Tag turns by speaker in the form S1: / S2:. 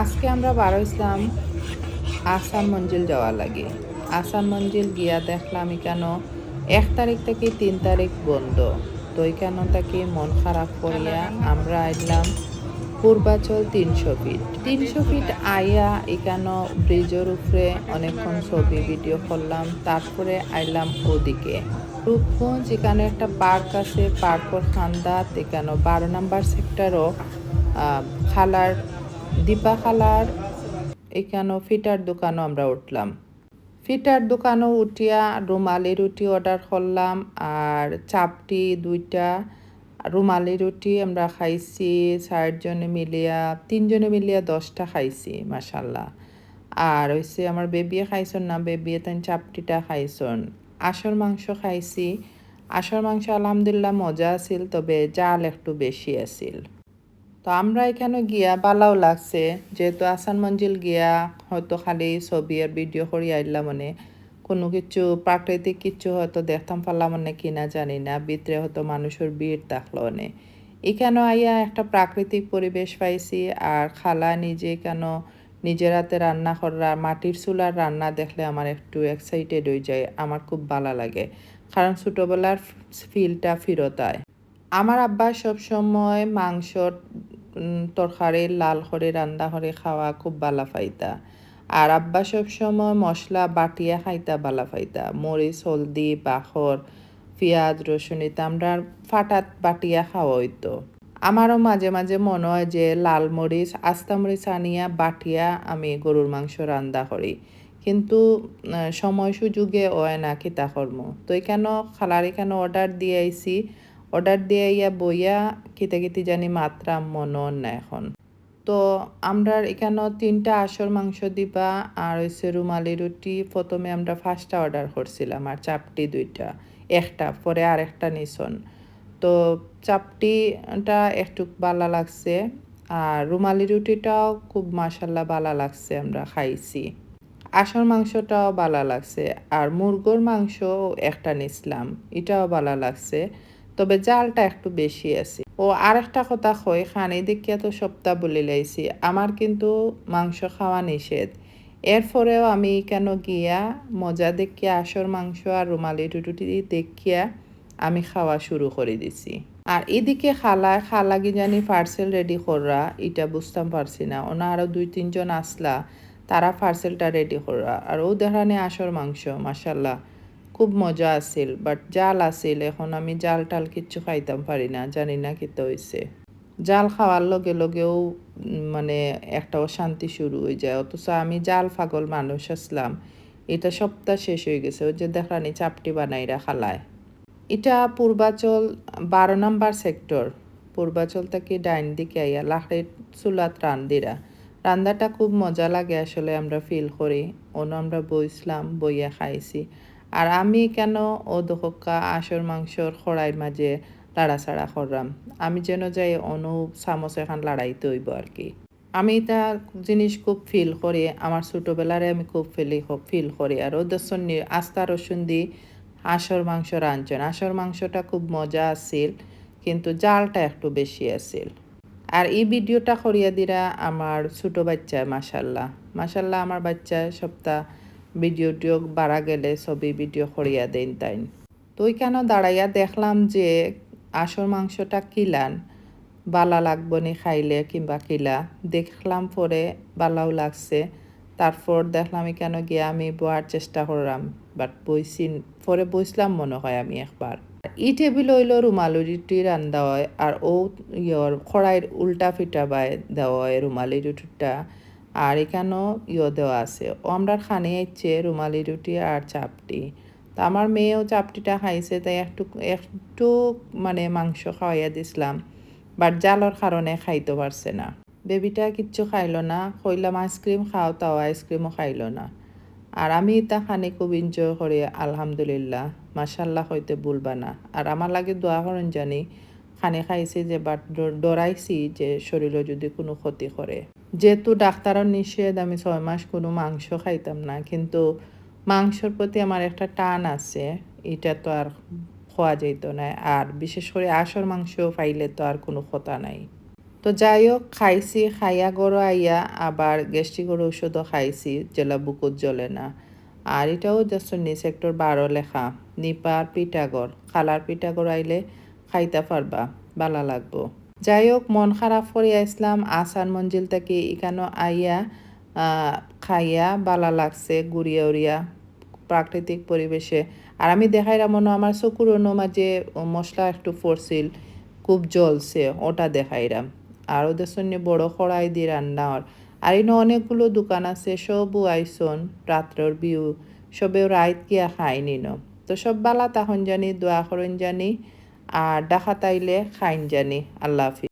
S1: আজকে আমরা বারো ইসলাম আসাম মঞ্জিল যাওয়া লাগে। আসাম মঞ্জিল গিয়া দেখলাম কেন এক তারিখ থেকে তিন তারিখ বন্ধ। তো কেন তাকে মন খারাপ করিয়া আমরা আইলাম পূর্বাচল তিনশো ফিট। তিনশো ফিট আইয়া এখানো ব্রিজের উপরে অনেকক্ষণ ছবি, ভিডিও করলাম। তারপরে আইলাম ওদিকে। রূপগঞ্জ, এখানে একটা পার্ক আছে পার্কর খান্দাত। এখানে বারো নাম্বার সেক্টরও খালার দীপা খালার এখানে ফিটার দোকানও আমরা উঠলাম। ফিটার দোকানও উঠিয়া রুমালি রুটি অর্ডার করলাম আর চাপটি দুইটা। রুমালি রুটি আমরা খাইছি, চারজনে মিলিয়া, তিনজনে মিলিয়া দশটা খাইছি মাসাল্লাহ আর হয়েছে আমার বেবিয়ে খাইছন না, বেবিয়ে তাই চাপটিটা খাইছন। আসর মাংস খাইছি। আসর মাংস আলহামদুলিল্লাহ মজা আছিল, তবে জাল একটু বেশি আছিল। তো আমরা এখানে গিয়া বালাও লাগছে। যেহেতু আসান মঞ্জিল গিয়া হয়তো খালি ছবি আর ভিডিও করি আইলাম মানে। কোনো কিছু প্রাকৃতিক কিছু হয়তো দেখতাম পারলাম মানে কিনা জানি না। ভিতরে হয়তো মানুষের ভিড় থাকল মানে। এখানে আইয়া একটা প্রাকৃতিক পরিবেশ পাইছি আর খালা নিজে কেন নিজের হাতে রান্না করা মাটির চুলার রান্না দেখলে আমার একটু এক্সাইটেড হয়ে যায়। আমার খুব ভালো লাগে। কারণ ছোটোবেলার ফিলটা ফিরত আয়। আমার আব্বা সবসময় মাংসর তরকারি লাল করে রান্না করে খাওয়া খুব বালা ফাইতা আর আব্বা সবসময় মশলা বাটিয়া খাইতা বালা ফাইতা মরিচ, হলদি বাখর পেঁয়াজ, রসুন আমরা ফাটাত বাটিয়া খাওয়া হইতো আমারও মাঝে মাঝে মনে হয় যে লাল মরিচ, আস্তা মরিচ আনিয়া বাটিয়া আমি গরুর মাংস রান্না করি। কিন্তু সময় সুযোগে হয় না কিতা কর্ম তো এখানে খালার এখানে অর্ডার দিয়ে আইছি অর্ডার দিয়ে ইয়া বইয়া কিতে কিতে জানি মাত্রা মনন না এখন। তো আমরা এখানে তিনটা আসর মাংস দিবা আর হচ্ছে রুমালি রুটি প্রথমে আমরা ফার্স্টটা অর্ডার করছিলাম আর চাপটি দুইটা, একটা পরে আর একটা নিছন তো চাপটিটা একটু ভালো লাগছে আর রুমালি রুটিটাও খুব মাসাল্লাহ ভালো লাগছে আমরা খাইছি। আসর মাংসটাও ভালো লাগছে আর মুরগোর মাংস একটা নিছিলাম, এটাও ভালো লাগছে। তবে জালটা একটু বেশি আছে। ও আর একটা কথা কই খানি দেখিয়া তো সপ্তাহ বলে লাইছি, আমার কিন্তু মাংস খাওয়া নিষেধ। এরপরেও আমি কেন গিয়া মজা দেখিয়া আসর মাংস আর রুমালি টুটুটি দেখিয়া আমি খাওয়া শুরু করে দিছি। আর এদিকে খালা খালা কি জানি পার্সেল রেডি করা এটা বুঝতাম পারছি না। ওনা আরও দুই, তিনজন আসলা, তারা পার্সেলটা রেডি করা আর ও দেখানে আসর মাংস মাসাল্লাহ খুব মজা আছিল বাট জাল আছিল, এখন আমি জাল টাল কিচ্ছু খাইতাম পারি না, জানি না খেতে হয়েছে জাল খাওয়ার লগে লগেও মানে একটা অশান্তি শুরু হয়ে যায়, অথচ আমি জাল ফাগল মানুষ আসলাম। এটা সপ্তাহ শেষ হয়ে গেছে, ওই যে দেখানি চাপটি বানাইরা খালায়। এটা পূর্বাচল, বারো নাম্বার সেক্টর পূর্বাচল থেকে ডাইন দিকে আইয়া লাখের চুলাত রান্দিরা রান্দাটা খুব মজা লাগে আসলে আমরা ফিল করি। অন্য আমরা বইছিলাম বইয়া খাইছি। আর আমি কেন ও দহকা আসর মাংসর খড়াইয়ের মাঝে লাড়াছাড়া করলাম? আমি যেন যাই অনু চামচ এখন লাড়াইতে হইব আর কি। আমি এটা জিনিস খুব ফিল করি, আমার ছোটোবেলারে আমি খুব ফিলি ফিল করি। আর ওদের সন্নি আস্তা রসুন দি আসর মাংস রাঁধছেন। আসর মাংসটা খুব মজা আছিল, কিন্তু জালটা একটু বেশি আছিল। আর এই ভিডিওটা করিয়া দিরা আমার ছোটো বাচ্চা মাসাল্লাহ মাসাল্লাহ আমার বাচ্চা সপ্তাহ ভিডিও টিও বাড়া গেলে ছবি ভিডিও করিয়া দেন তাইন। তো ওইখানে দাঁড়াইয়া দেখলাম যে আসর মাংসটা কিলান? বালা লাগবো নি খাইলে কিংবা কিলা। দেখলাম পরে বালাও লাগছে। তারপর দেখলাম এখানে গিয়ে আমি বোয়ার চেষ্টা করলাম বাট বইছি পরে বইসলাম মনে হয় আমি একবার ই টেবিল হইল রুমালি রুটি রান্দা হয় আর ও ইয়র খড়াইয়ের উল্টা ফিটা বাই দেওয়া হয় রুমালি রুটিটা আর এখানেও ইয়ে দেওয়া আছে। আমরা খানে ইচ্ছে রুমালি রুটি আর চাপটি। তো আমার মেয়েও চাপটিটা খাইছে, তাই একটু একটু মানে মাংস খাওয়াইয়া দিছিলাম বাট জালর কারণে খাইতে পারছে না। বেবিটা কিচ্ছু খাইল না, কইলাম আইসক্রিম খাও, তাও আইসক্রিমও খাইল না। আর আমি এটা খানি খুব এনজয় করি, আলহামদুলিল্লাহ। মাসাল্লাহ হইতে বলবা না। আর আমার লাগে দোয়া করেন জানি, খানি খাইছি যে বাট ডরাইছি যে শরীরে যদি কোনো ক্ষতি করে। যেহেতু ডাক্তারের নিষেধ, আমি ছয় মাস কোনো মাংস খাইতাম না। কিন্তু মাংসর প্রতি আমার একটা টান আছে, এটা তো আর খোয়া যেত না। আর বিশেষ করে আসর মাংস পাইলে তো আর কোনো কথা নাই। তো যাই হোক, খাইছি, খাইয়া গরো আইয়া আবার গ্যাস্ট্রিকের ওষুধও খাইছি, যেলা বুকুত জ্বলে না। আর এটাও জাস্ট নি সেক্টর বারো লেখা, নিপার পিঠাগড় খালার পিঠাগড় আইলে খাইতে পারবা, বালা লাগবো। যাই হোক মন খারাপ করিয়া ইসলাম আসান মঞ্জিল থেকে এখানে আইয়া খাইয়া বালা লাগছে, গুড়িয়া উড়িয়া প্রাকৃতিক পরিবেশে। আর আমি দেখাইলাম মনে আমার চকুর মাঝে মশলা একটু ফরছিল খুব জ্বলছে, ওটা দেখাইলাম আর ওদের সঙ্গে বড় কড়াই দিয়ে রান্না হর আর এনে অনেকগুলো দোকান আছে, সবও আইসন, রাত্রের বিউ সবেও রাইত গিয়া খাইনি ন। তো সব বালা তখন জানি, দোয়া করেন জানি। আর দেখা তাইলে খাইন জানি। আল্লাহ হাফিজ।